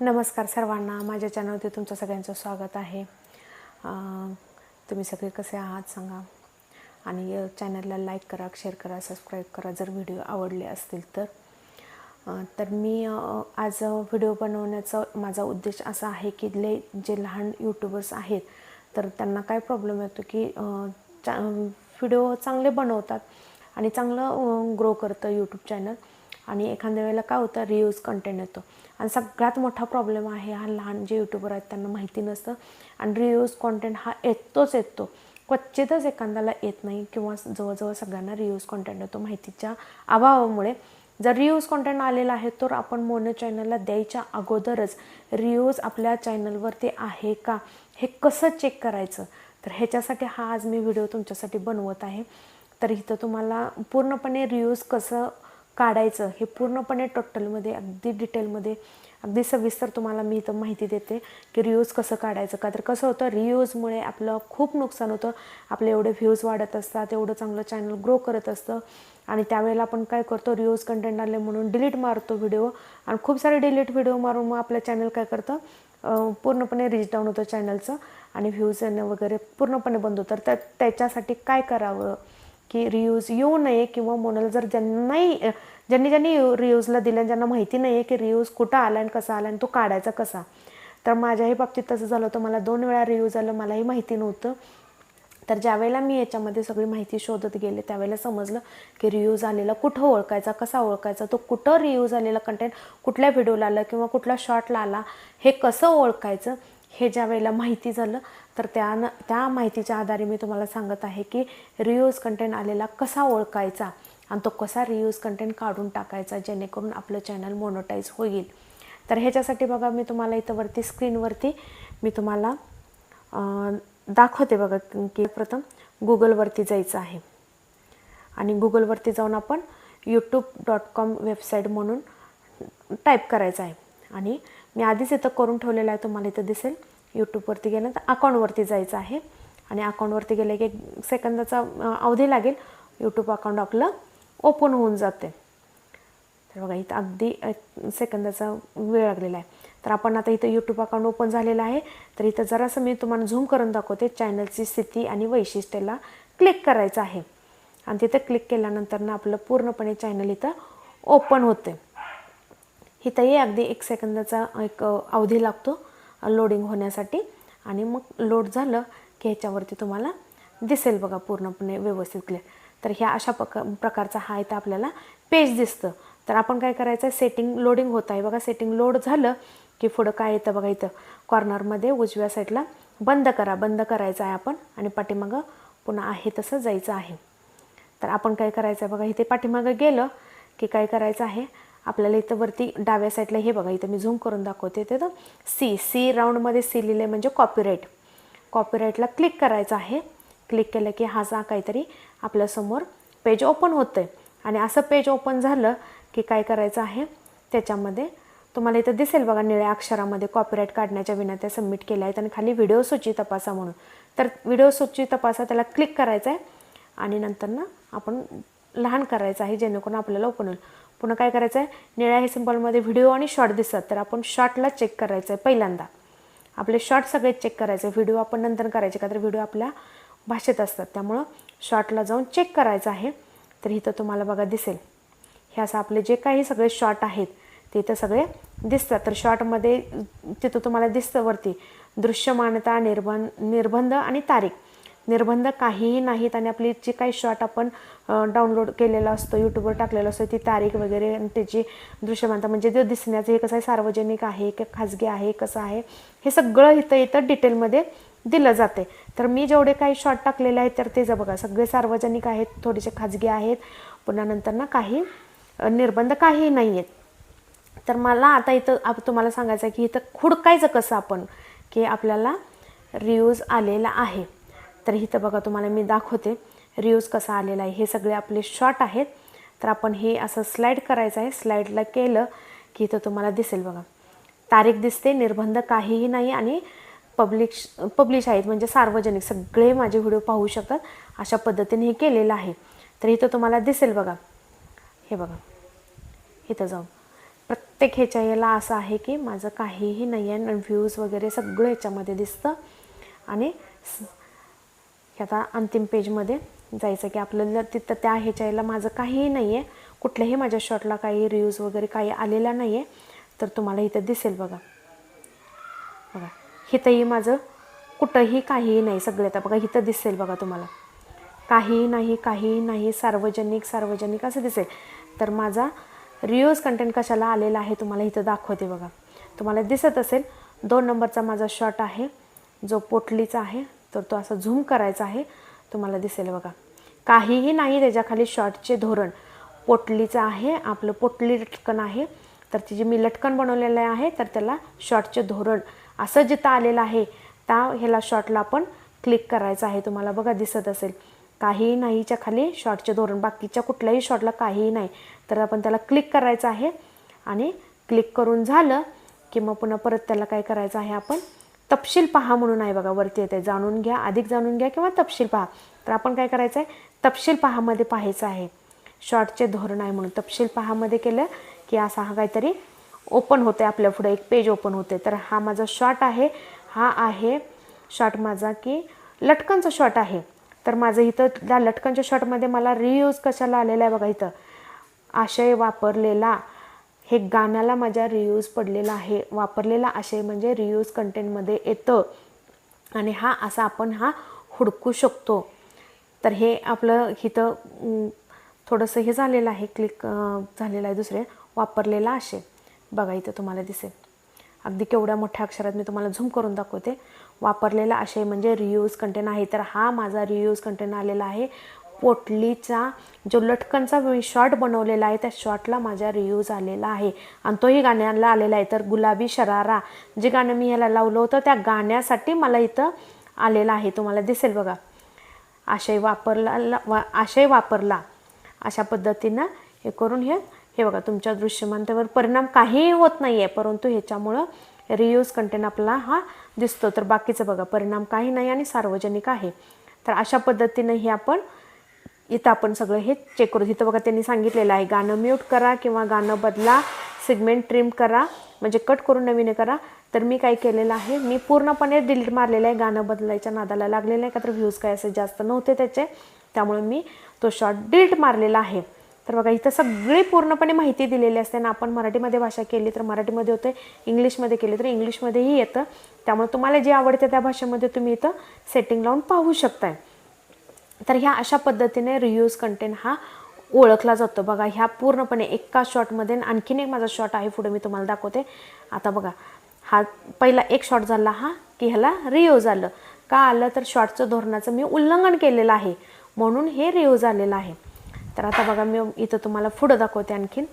नमस्कार सर्वांना. माझ्या चॅनलवरती तुमचं सगळ्यांचं स्वागत आहे. तुम्ही सगळे कसे आहात सांगा. आणि चॅनलला लाईक करा शेअर करा सबस्क्राईब करा जर व्हिडिओ आवडले असतील तर. तर मी आज व्हिडिओ बनवण्याचा माझा उद्देश असा आहे की ले जे लहान यूट्यूबर्स आहेत तर त्यांना काय प्रॉब्लेम येतो की चा व्हिडिओ चांगले बनवतात आणि चांगलं ग्रो करतं यूट्यूब चॅनल आणि एखाद्या वेळेला काय होतं रियूज कंटेंट येतो. आणि सगळ्यात मोठा प्रॉब्लेम आहे हा लहान जे यूट्यूबर आहेत त्यांना माहिती नसतं. आणि रियूज कॉन्टेंट हा येतोच येतो. क्वचितच एखाद्याला येत नाही किंवा जवळजवळ सगळ्यांना रियूज कॉन्टेंट येतो माहितीच्या अभावामुळे. जर रियूज कॉन्टेंट आलेला आहे तर आपण मोनो चॅनलला द्यायच्या अगोदरच रियूज आपल्या चॅनलवरती आहे का हे कसं चेक करायचं? तर ह्याच्यासाठी हा आज मी व्हिडिओ तुमच्यासाठी बनवत आहे. तर इथं तुम्हाला पूर्णपणे रियूज कसं काढायचं हे पूर्णपणे टोटलमध्ये अगदी डिटेलमध्ये अगदी सविस्तर तुम्हाला मी इथं माहिती देते की रियूज कसं काढायचं. का तर कसं होतं रियूजमुळे आपलं खूप नुकसान होतं. आपले एवढे व्ह्यूज वाढत असतात एवढं चांगलं चॅनल ग्रो करत असतं. आणि त्यावेळेला आपण काय करतो रियूज कंटेंट आले म्हणून डिलीट मारतो व्हिडिओ आणि खूप सारे डिलीट व्हिडिओ मारून मग आपलं चॅनल काय करतं पूर्णपणे रीच डाऊन होतं चॅनलचं आणि व्ह्यूज येणं वगैरे पूर्णपणे बंद होतं. तर त्याच्यासाठी काय करावं? की रियूज येऊ नये किंवा मोनल जर ज्यांनाही ज्यांनी ज्यांनी रियूजला दिलं ज्यांना माहिती नाही आहे की रियूज कुठं आला आणि कसा आला आणि तो काढायचा कसा. तर माझ्याही बाबतीत तसं झालं होतं. मला दोन वेळा रियूज आलं मलाही माहिती नव्हतं. तर ज्यावेळेला मी याच्यामध्ये सगळी माहिती शोधत गेले त्यावेळेला समजलं की रियूज आलेला कुठं ओळखायचा कसा ओळखायचा तो कुठं रियूज आलेला कंटेंट कुठल्या व्हिडिओला आला किंवा कुठल्या शॉर्टला आला हे कसं ओळखायचं हे ज्या वेळेला माहिती झालं तर त्या त्या माहितीच्या आधारे मी तुम्हाला सांगत आहे की रियूज कंटेंट आलेला कसा ओळखायचा आणि तो कसा रियूज कंटेंट काढून टाकायचा जेणेकरून आपलं चॅनल मोनोटाईज होईल. तर ह्याच्यासाठी बघा मी तुम्हाला इथं वरती स्क्रीनवरती मी तुम्हाला दाखवते बघा की प्रथम गुगलवरती जायचं आहे. आणि गुगलवरती जाऊन आपण यूट्यूब डॉट कॉम वेबसाईट म्हणून टाईप करायचं आहे. आणि मी आधीच इथं करून ठेवलेलं आहे तुम्हाला इथं दिसेल. यूट्यूबवरती गेलं तर अकाउंटवरती जायचं आहे. आणि अकाउंटवरती गेलं की एक सेकंदाचा अवधी लागेल. यूट्यूब अकाउंट आपलं ओपन होऊन जाते. तर बघा इथं अगदी एक सेकंदाचा वेळ लागलेला आहे. तर आपण आता इथं यूट्यूब अकाउंट ओपन झालेलं आहे. तर इथं जरासं मी तुम्हाला झूम करून दाखवते. चॅनलची स्थिती आणि वैशिष्ट्याला क्लिक करायचं आहे. आणि तिथं क्लिक केल्यानंतर ना आपलं पूर्णपणे चॅनल इथं ओपन होते. इथंही अगदी एक सेकंदाचा एक अवधी लागतो. लोडिंग होण्यासाठी. आणि मग लोड झालं की ह्याच्यावरती तुम्हाला दिसेल बघा पूर्णपणे व्यवस्थित क्लिअर तर ह्या अशा पक प्रकारचा हा इथं आपल्याला पेज दिसतं. तर आपण काय करायचं आहे सेटिंग लोडिंग होत आहे बघा. सेटिंग लोड झालं की पुढं काय येतं बघा इथं? कॉर्नरमध्ये उजव्या साईडला बंद करा. बंद करायचं आहे आपण आणि पाठीमागं पुन्हा आहे तसं जायचं आहे. तर आपण काय करायचं आहे बघा? इथे पाठीमागं गेलं की काय करायचं आहे? आपल्याला इथं वरती डाव्या साईडला हे बघा इथं मी झूम करून दाखवते तिथं सी सी राऊंडमध्ये सी लिहिले म्हणजे कॉपीराईट कॉपीराईटला क्लिक करायचं आहे. क्लिक केलं की हा जा काहीतरी आपल्यासमोर पेज ओपन होतं आहे आणि असं पेज ओपन झालं की काय करायचं आहे? त्याच्यामध्ये तुम्हाला इथं दिसेल बघा निळ्या अक्षरामध्ये कॉपीराईट काढण्याच्या विनंत्या सबमिट केल्या आहेत आणि खाली व्हिडिओ सूची तपासा म्हणून. तर व्हिडिओ सूची तपासा त्याला क्लिक करायचं आहे आणि नंतर ना आपण लहान करायचं आहे जेणेकरून आपल्याला ओपन होईल. पुन्हा काय करायचं आहे निळ्या हे सिम्बॉलमध्ये व्हिडिओ आणि शॉर्ट दिसतात. तर आपण शॉर्टला चेक करायचं आहे पहिल्यांदा. आपले शॉर्ट सगळे चेक करायचे. व्हिडिओ आपण नंतर करायचे का तर व्हिडिओ आपल्या भाषेत असतात. त्यामुळं शॉर्टला जाऊन चेक करायचं आहे. तर इथं तुम्हाला बघा दिसेल. हे असं आपले जे काही सगळे शॉर्ट आहेत ते इथं सगळे दिसतात. तर शॉर्टमध्ये तिथं तुम्हाला दिसतं वरती दृश्यमानता निर्बंध निर्बंध आणि तारीख. निर्बंध काहीही नाहीत आणि आपली जी काही शॉट आपण डाउनलोड केलेला असतो यूट्यूबवर टाकलेलं असतं ती तारीख वगैरे आणि त्याची दृश्यमानता म्हणजे ते दिसण्याचं हे कसं आहे सार्वजनिक आहे की खाजगी आहे कसं आहे हे सगळं इथं इथं डिटेलमध्ये दिलं जाते. तर मी जेवढे काही शॉट टाकलेले आहेत तर ते जर बघा सगळे सार्वजनिक आहेत थोडेसे खाजगी आहेत पुन्हा नंतर ना काही निर्बंध काहीही नाही आहेत तर मला आता इथं आप तुम्हाला सांगायचं आहे की इथं खुडकायचं कसं आपण की आपल्याला रियूज आलेला आहे. तर इथं बघा तुम्हाला मी दाखवते रिव्ह्यूज कसा आलेला आहे. हे सगळे आपले शॉर्ट आहेत. तर आपण हे असं स्लाईड करायचं आहे. स्लाईडला केलं की इथं तुम्हाला दिसेल बघा. तारीख दिसते निर्बंध काहीही नाही आणि पब्लिश पब्लिश आहेत म्हणजे सार्वजनिक. सगळे माझे व्हिडिओ पाहू शकतात. अशा पद्धतीने हे केलेलं आहे. तर इथं तुम्हाला दिसेल बघा. हे बघा. इथं जाऊ प्रत्येक प्रत्येक ह्याच्या याला असं आहे की माझं काहीही नाही आहे. व्ह्यूज वगैरे सगळं ह्याच्यामध्ये दिसतं. आणि ह्याचा आता अंतिम पेजमध्ये जायचं की आपल्याला तिथं त्या ह्याच्या माझं काहीही नाही आहे कुठल्याही माझ्या शॉटला काही रिव्ह्यूज वगैरे काही आलेला नाही आहे तर तुम्हाला इथं दिसेल बघा. बघा. इथंही माझं कुठंही काहीही नाही सगळे. आता बघा इथं दिसेल बघा तुम्हाला. काहीही नाही काहीही नाही सार्वजनिक सार्वजनिक असं दिसेल. तर माझा रिव्ह्यूज कंटेंट कशाला आलेला आहे तुम्हाला इथं दाखवते बघा. तुम्हाला दिसत असेल दोन नंबरचा माझा शॉट आहे जो पोटलीचा आहे तर तो असा झूम करायचा आहे. तुम्हाला दिसेल बघा. काहीही नाही त्याच्याखाली शॉर्टचे धोरण. पोटलीचं आहे आपलं पोटली लटकन आहे. तर तिची मी लटकन बनवलेलं आहे तर त्याला शॉर्टचे धोरण. असं जिथं आलेलं आहे त्या ह्याला शॉर्टला आपण क्लिक करायचं आहे. तुम्हाला बघा दिसत असेल. काहीही नाहीच्या खाली शॉर्टचे धोरण. बाकीच्या कुठल्याही शॉर्टला काहीही नाही. तर आपण त्याला क्लिक करायचं आहे. आणि क्लिक करून झालं की मग पुन्हा परत त्याला काय करायचं आहे आपण? तपशील पहा म्हणून आहे बघा वरती येते जाणून घ्या अधिक जाणून घ्या किंवा तपशील पहा. तर आपण काय करायचं आहे तपशील पहामध्ये पाहायचं आहे. शॉर्टचे धोरण आहे म्हणून तपशील पहामध्ये केलं की असा हा काहीतरी ओपन होते आपल्या पुढे एक पेज ओपन होते तर हा माझा शॉर्ट आहे. हा आहे शॉर्ट माझा की लटकनचा शॉर्ट आहे. तर माझं इथं त्या लटकनच्या शॉर्टमध्ये मला रियूज कशाला आलेला आहे बघा इथं. आशय वापरलेला हे गाण्याला माझ्या रियूज पडलेला आहे वापरलेला आशय म्हणजे रियूज कंटेंटमध्ये येतं. आणि हा असा आपण हा हुडकू शकतो. तर हे आपलं इथं थोडंसं हे झालेलं आहे क्लिक झालेलं आहे दुसरे वापरलेला आशय. बघा इथं तुम्हाला दिसेल. अगदी केवढ्या मोठ्या अक्षरात मी तुम्हाला झूम करून दाखवते. वापरलेला आशय म्हणजे रियूज कंटेंट आहे. तर हा माझा रियूज कंटेंट आलेला आहे. पोटलीचा जो लटकनचा मी शॉर्ट बनवलेला आहे त्या शॉर्टला माझ्या रियूज आलेला आहे. आणि तोही गाण्याला आलेला आहे. तर गुलाबी शरारा जे गाणं मी ह्याला लावलं होतं त्या गाण्यासाठी मला इथं आलेला आहे. तुम्हाला दिसेल बघा. आशय वापरला ला- वा आशय वापरला. अशा पद्धतीनं हे करून हे हे बघा तुमच्या दृश्यमानतेवर परिणाम काहीही होत नाही आहे परंतु ह्याच्यामुळं रियूज कंटेंट आपला हा दिसतो. तर बाकीचं बघा परिणाम काही नाही आणि सार्वजनिक आहे. तर अशा पद्धतीनं हे आपण इथं आपण सगळं हे चेक करू. इथं बघा त्यांनी सांगितलेलं आहे गाणं म्यूट करा किंवा गाणं बदला सिगमेंट ट्रिम करा म्हणजे कट करून नवीन करा. तर मी काय केलेलं आहे मी पूर्णपणे डिलीट मारलेलं आहे गाणं बदलायच्या नादाला. लागलेलं आहे का तर व्ह्यूज काय असे जास्त नव्हते त्याचे. त्यामुळे मी तो शॉर्ट डिलीट मारलेला आहे. तर बघा इथं सगळी पूर्णपणे माहिती दिलेली असते ना आपण मराठीमध्ये भाषा केली तर मराठीमध्ये होते इंग्लिशमध्ये केली तर इंग्लिशमध्येही येतं. त्यामुळे तुम्हाला जे आवडते त्या भाषेमध्ये तुम्ही इथं सेटिंग लावून पाहू शकताय. तर ह्या अशा पद्धतीने रियूज कंटेंट हा ओळखला जातो. बघा ह्या पूर्णपणे एका शॉटमध्ये आणखीन एक माझा शॉट आहे पुढे मी तुम्हाला दाखवते. आता बघा हा पहिला एक शॉट झाला हा की ह्याला रियूज आलं. का आलं? तर शॉर्टचं धोरणाचं मी उल्लंघन केलेलं आहे. म्हणून हे रियूज आलेलं आहे. तर आता बघा मी इथं तुम्हाला पुढं दाखवते आणखीन.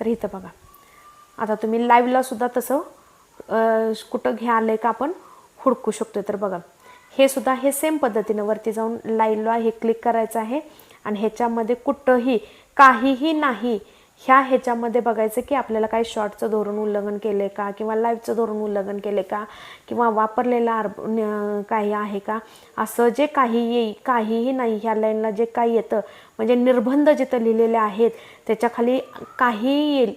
तर इथं बघा. आता तुम्ही लाईव्हला सुद्धा तसं कुठं घ्या आलं आहे का आपण हुडकू शकतो तर बघा हे सुद्धा हे सेम पद्धतीनं वरती जाऊन लाईव्हला हे क्लिक करायचं आहे. आणि ह्याच्यामध्ये कुठंही काहीही नाही ह्या ह्याच्यामध्ये बघायचं की आपल्याला काही शॉर्टचं धोरण उल्लंघन केलं आहे का? किंवा लाईव्हचं धोरण उल्लंघन केलं का? किंवा वापरलेला अर्ब न- काही आहे का? असं जे काही येईल काहीही नाही ह्या लाईनला जे काही येतं म्हणजे निर्बंध जिथं लिहिलेले आहेत त्याच्याखाली काहीही येईल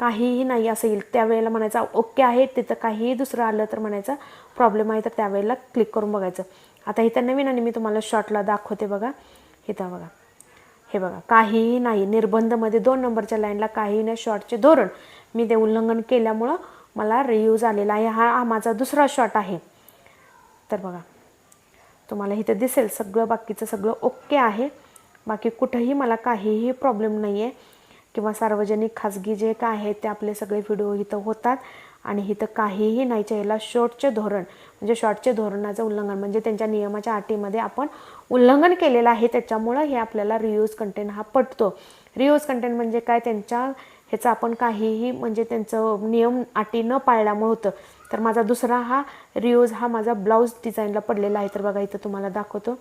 काहीही नाही असं येईल. त्यावेळेला म्हणायचं ओके आहे तिथं काहीही दुसरं आलं तर म्हणायचं प्रॉब्लेम आहे तर त्यावेळेला क्लिक करून बघायचं. आता इथं नवीन आणि मी तुम्हाला शॉर्टला दाखवते बघा. इथं बघा. हे बघा काहीही नाही. निर्बंधमध्ये दोन नंबरच्या लाईनला काहीही नाही. शॉर्टचे धोरण मी ते उल्लंघन केल्यामुळं मला रियूज आलेला आहे. हा हा माझा दुसरा शॉट आहे. तर बघा तुम्हाला इथं दिसेल सगळं बाकीचं सगळं ओके आहे. बाकी कुठंही मला काहीही प्रॉब्लेम नाही आहे किंवा सार्वजनिक खाजगी जे काय आहे ते आपले सगळे व्हिडिओ इथं होतात. आणि इथं काहीही नाही ह्याला शॉर्टचे धोरण म्हणजे शॉर्टचे धोरणाचं उल्लंघन म्हणजे त्यांच्या नियमाच्या अटीमध्ये आपण उल्लंघन केलेलं आहे त्याच्यामुळं हे आपल्याला रियूज कंटेंट हा पटतो. रियूज कंटेंट म्हणजे काय? त्यांच्या ह्याचं आपण काहीही म्हणजे त्यांचं नियम अटी न पाळल्यामुळे होतं. तर माझा दुसरा हा रियूज हा माझा ब्लाऊज डिझाईनला पडलेला आहे. तर बघा इथं तुम्हाला दाखवतो.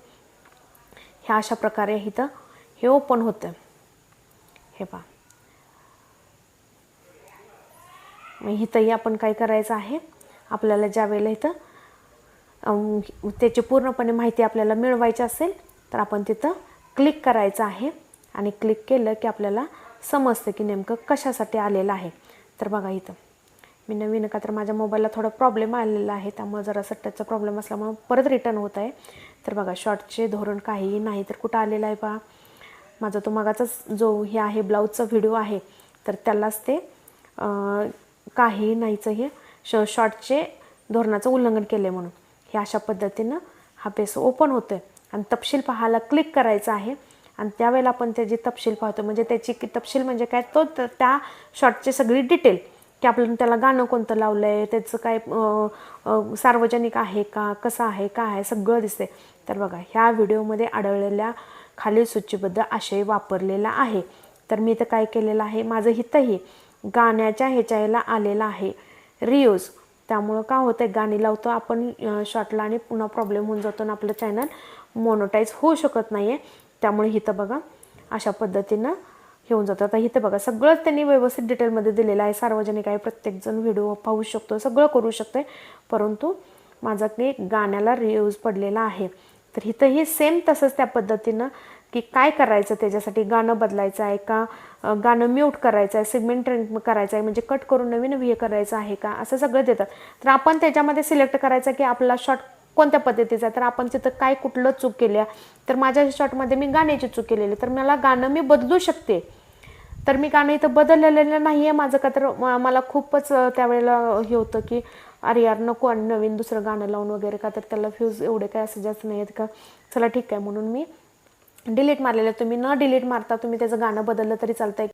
ह्या अशा प्रकारे इथं हे ओपन होतं. हे पहा. मग इथंही आपण काय करायचं आहे? आपल्याला ज्या वेळेला इथं त्याची पूर्णपणे माहिती आपल्याला मिळवायची असेल तर आपण तिथं क्लिक करायचं आहे. आणि क्लिक केलं की आपल्याला समजतं की नेमकं कशासाठी आलेलं आहे. तर बघा इथं मी नवीन का तर माझ्या मोबाईलला थोडा प्रॉब्लेम आलेला आहे. त्यामुळे जरा टचचा प्रॉब्लेम असल्यामुळे परत रिटर्न होत आहे. तर बघा शॉर्टचे धोरण काहीही नाही तर कुठं आलेलं आहे पहा माझा तो मागाचाच जो हे आहे ब्लाऊजचा व्हिडिओ आहे तर त्यालाच ते काही नाहीचं हे श शॉर्टचे धोरणाचं उल्लंघन केले म्हणून. हे अशा पद्धतीनं हा पेज ओपन होतो आहे आणि तपशील पाहायला क्लिक करायचं आहे. आणि त्यावेळेला आपण त्याची तपशील पाहतो म्हणजे त्याची की तपशील म्हणजे काय? तो त्या शॉर्टची सगळी डिटेल की आपल्याला त्याला गाणं कोणतं लावलं आहे त्याचं काय सार्वजनिक आहे का? कसं आहे? काय आहे? सगळं दिसते तर बघा ह्या व्हिडिओमध्ये आढळलेल्या खालील सूचीबद्ध आशय वापरलेला आहे. तर मी इथं काय केलेलं आहे? माझं हितही गाण्याच्या ह्याच्याला आलेला आहे. रियूज. त्यामुळं का होतं आहे गाणी लावतो आपण शॉर्टला आणि पुन्हा प्रॉब्लेम होऊन जातो आणि आपलं चॅनल मोनोटाईज होऊ शकत नाही आहे त्यामुळे इथं बघा अशा पद्धतीनं घेऊन होऊन जातं. आता इथं बघा सगळंच त्यांनी व्यवस्थित डिटेलमध्ये दिलेलं आहे. सार्वजनिक आहे प्रत्येकजण व्हिडिओ पाहू शकतो सगळं करू शकतो परंतु माझा काही गाण्याला रियूज पडलेला आहे. तर इथंही सेम तसंच त्या पद्धतीनं की काय करायचं त्याच्यासाठी? गाणं बदलायचं आहे का? गाणं म्यूट करायचं आहे सिगमेंट करायचं आहे म्हणजे कट करून नवीन हे करायचं आहे का? असं सगळं देतात. तर आपण त्याच्यामध्ये सिलेक्ट करायचं की आपला शॉर्ट कोणत्या पद्धतीचा आहे? तर आपण तिथं काय कुठलं चूक केल्या? तर माझ्या शॉर्टमध्ये मी गाण्याची चूक केलेली. तर मला गाणं मी बदलू शकते. तर मी गाणं इथं बदललेलं नाही आहे माझं का? तर मला खूपच त्यावेळेला हे होतं की अरे यार नको आणि नवीन दुसरं गाणं लावून वगैरे का? तर त्याला फ्यूज एवढे काय असं जास्त नाही आहेत का? चला ठीक आहे म्हणून मी डिलीट मारलेलं तुम्ही न डिलीट मारता तुम्ही त्याचं गाणं बदललं तरी चालतंय.